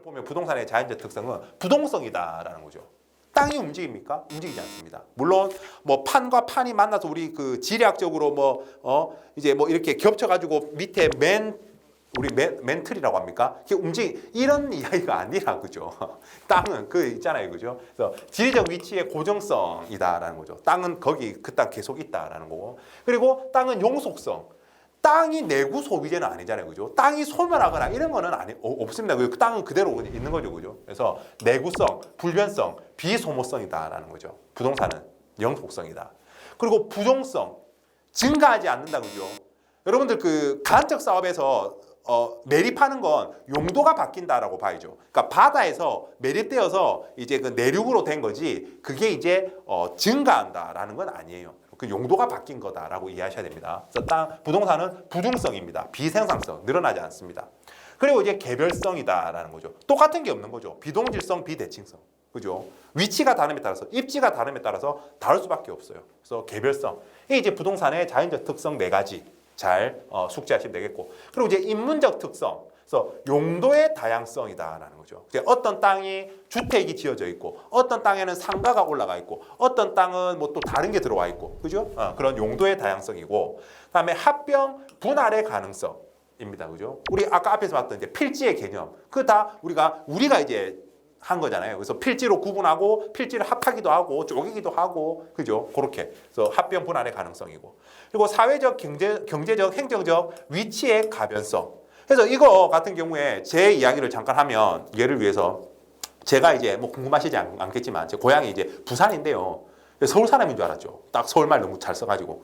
을 보면 부동산의 자연적 특성은 부동성이다라는 거죠. 땅이 움직입니까? 움직이지 않습니다. 물론 뭐 판과 판이 만나서 우리 그 지리학적으로 뭐 어 이제 뭐 이렇게 겹쳐 가지고 밑에 맨 우리 맨, 멘틀이라고 합니까? 움직 이런 이야기가 아니라 그죠. 땅은 그 있잖아요, 그죠. 그래서 지리적 위치의 고정성이다라는 거죠. 땅은 거기 그 땅 계속 있다라는 거고. 그리고 땅은 용속성. 땅이 내구 소비재는 아니잖아요, 그죠? 땅이 소멸하거나 이런 거는 아니 어, 없습니다. 그 땅은 그대로 있는 거죠, 그죠? 그래서 내구성, 불변성, 비소모성이다라는 거죠. 부동산은 영속성이다. 그리고 부종성, 증가하지 않는다, 그죠? 여러분들 그 가안적 사업에서 어, 매립하는 건 용도가 바뀐다라고 봐야죠. 그러니까 바다에서 매립되어서 이제 그 내륙으로 된 거지 그게 이제 어, 증가한다라는 건 아니에요. 그 용도가 바뀐 거다라고 이해하셔야 됩니다. 그래서 땅 부동산은 부중성입니다. 비생산성 늘어나지 않습니다. 그리고 이제 개별성이다라는 거죠. 똑같은 게 없는 거죠. 비동질성, 비대칭성. 그죠? 위치가 다름에 따라서 입지가 다름에 따라서 다를 수밖에 없어요. 그래서 개별성. 이게 이제 부동산의 자연적 특성 네 가지 잘 어, 숙지하시면 되겠고. 그리고 이제 인문적 특성. 그래서 용도의 다양성이다라는 거죠. 어떤 땅이 주택이 지어져 있고, 어떤 땅에는 상가가 올라가 있고, 어떤 땅은 뭐 또 다른 게 들어와 있고, 그죠? 어, 그런 용도의 다양성이고, 그다음에 합병 분할의 가능성. 입니다. 그죠? 우리 아까 앞에서 봤던 이제 필지의 개념. 그 다 우리가 우리가 이제 한 거잖아요. 그래서 필지로 구분하고 필지를 합하기도 하고 쪼개기도 하고 그죠? 그렇게. 그래서 합병 분할의 가능성이고. 그리고 사회적 경제 경제적 행정적 위치의 가변성. 그래서 이거 같은 경우에 제 이야기를 잠깐 하면 예를 위해서 제가 이제 뭐 궁금하시지 않, 않겠지만 제 고향이 이제 부산인데요. 서울 사람인 줄 알았죠. 딱 서울말 너무 잘 써가지고.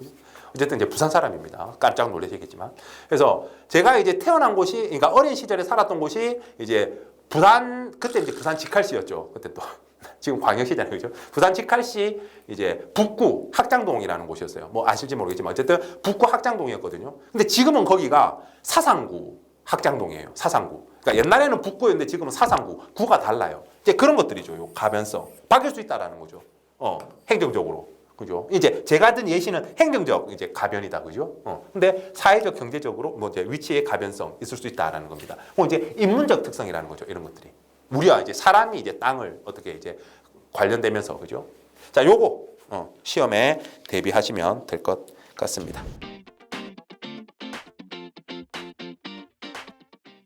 어쨌든 이제 부산 사람입니다. 깜짝 놀라시겠지만. 그래서 제가 이제 태어난 곳이, 그러니까 어린 시절에 살았던 곳이 이제 부산, 그때 이제 부산 직할시였죠. 그때 또. 지금 광역시잖아요. 그죠? 부산 직할시 이제 북구 학장동이라는 곳이었어요. 뭐 아실지 모르겠지만 어쨌든 북구 학장동이었거든요. 근데 지금은 거기가 사상구 학장동이에요. 사상구. 그러니까 옛날에는 북구였는데 지금은 사상구. 구가 달라요. 이제 그런 것들이죠. 요 가변성. 바뀔 수 있다라는 거죠. 어, 행정적으로. 그죠? 이제 제가 든 예시는 행정적 이제 가변이다. 그죠? 어. 근데 사회적 경제적으로 뭐 이제 위치의 가변성 있을 수 있다라는 겁니다. 뭐 이제 인문적 특성이라는 거죠. 이런 것들이. 우리와 이제 사람이 이제 땅을 어떻게 이제 관련되면서 그죠? 자, 요거 어, 시험에 대비하시면 될 것 같습니다.